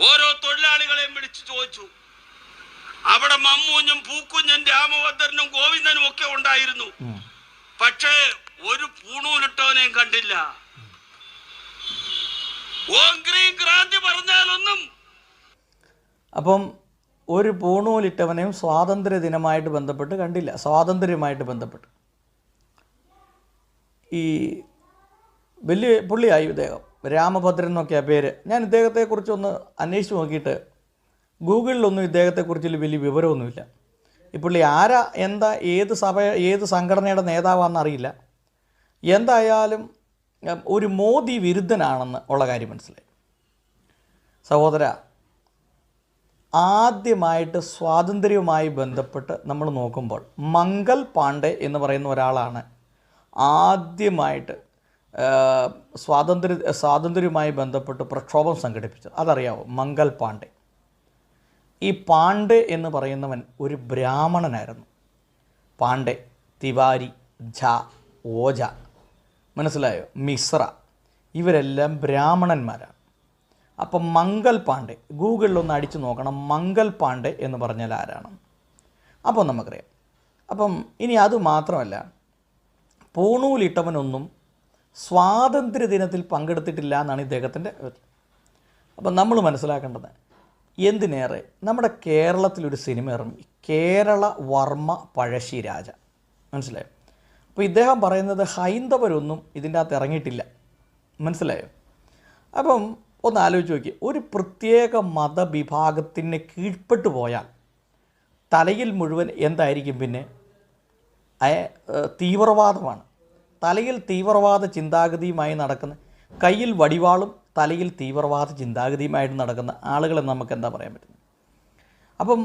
ഓരോ തൊഴിലാളികളെയും വിളിച്ചു ചോദിച്ചു. അവിടെ മമ്മൂഞ്ഞും പൂക്കുഞ്ഞും രാമഭദ്രനും ഗോവിന്ദനും ഒക്കെ ഉണ്ടായിരുന്നു. പക്ഷേ ഒരു പൂണൂലിട്ടവനെയും കണ്ടില്ല. ഓങ്ക്രീ ക്രാന്തി പറഞ്ഞാലൊന്നും. അപ്പം ഒരു പൂണൂലിട്ടവനെയും സ്വാതന്ത്ര്യ ദിനമായിട്ട് ബന്ധപ്പെട്ട് കണ്ടില്ല. സ്വാതന്ത്ര്യമായിട്ട് ബന്ധപ്പെട്ട്. ഈ വലിയ പുള്ളിയായി ഇദ്ദേഹം. രാമഭദ്രൻ എന്നൊക്കെയാണ് പേര്. ഞാൻ ഇദ്ദേഹത്തെക്കുറിച്ചൊന്ന് അന്വേഷിച്ച് നോക്കിയിട്ട് ഗൂഗിളിലൊന്നും ഇദ്ദേഹത്തെക്കുറിച്ച് വലിയ വിവരമൊന്നുമില്ല. ഈ ആരാ എന്താ ഏത് സഭ ഏത് സംഘടനയുടെ നേതാവാണെന്ന് അറിയില്ല. എന്തായാലും ഒരു മോദി വിരുദ്ധനാണെന്ന് ഉള്ള കാര്യം മനസ്സിലായി. സഹോദര ആദ്യമായിട്ട് സ്വാതന്ത്ര്യവുമായി ബന്ധപ്പെട്ട് നമ്മൾ നോക്കുമ്പോൾ മംഗൽ പാണ്ഡെ എന്ന് പറയുന്ന ഒരാളാണ് ആദ്യമായിട്ട് സ്വാതന്ത്ര്യ സ്വാതന്ത്ര്യവുമായി ബന്ധപ്പെട്ട് പ്രക്ഷോഭം സംഘടിപ്പിച്ചത് അതറിയാവോ? മംഗൽ പാണ്ഡെ. ഈ പാണ്ഡെ എന്ന് പറയുന്നവൻ ഒരു ബ്രാഹ്മണനായിരുന്നു. പാണ്ഡെ തിവാരി ഝ ഓജ. മനസ്സിലായോ? മിശ്ര. ഇവരെല്ലാം ബ്രാഹ്മണന്മാരാണ്. അപ്പം മംഗൽ പാണ്ഡെ ഗൂഗിളിലൊന്ന് അടിച്ചു നോക്കണം മംഗൽ പാണ്ഡെ എന്ന് പറഞ്ഞാൽ ആരാണ്? അപ്പോൾ നമുക്കറിയാം. അപ്പം ഇനി അത് മാത്രമല്ല പൂണൂലിട്ടവനൊന്നും സ്വാതന്ത്ര്യ ദിനത്തിൽ പങ്കെടുത്തിട്ടില്ല എന്നാണ് ഇദ്ദേഹത്തിന്റെ അപ്പം നമ്മൾ മനസ്സിലാക്കേണ്ടത് എന്തിനേറെ നമ്മുടെ കേരളത്തിലൊരു സിനിമ ഇറങ്ങി. കേരള വർമ്മ പഴശ്ശി രാജ. മനസ്സിലായോ? അപ്പോൾ ഇദ്ദേഹം പറയുന്നത് ഹൈന്ദവരൊന്നും ഇതിന്റെ അകത്ത് ഇറങ്ങിയിട്ടില്ല. മനസ്സിലായോ? അപ്പം ഒന്ന് ആലോചിച്ച് നോക്കി ഒരു പ്രത്യേക മതവിഭാഗത്തിന് കീഴ്പ്പെട്ടു പോയാൽ തലയിൽ മുഴുവൻ എന്തായിരിക്കും പിന്നെ? തീവ്രവാദമാണ്. തലയിൽ തീവ്രവാദ ചിന്താഗതിയുമായി നടക്കുന്ന കയ്യിൽ വടിവാളും തലയിൽ തീവ്രവാദ ചിന്താഗതിയുമായിട്ട് നടക്കുന്ന ആളുകളെ നമുക്ക് എന്താ പറയാൻ പറ്റുന്നത്? അപ്പം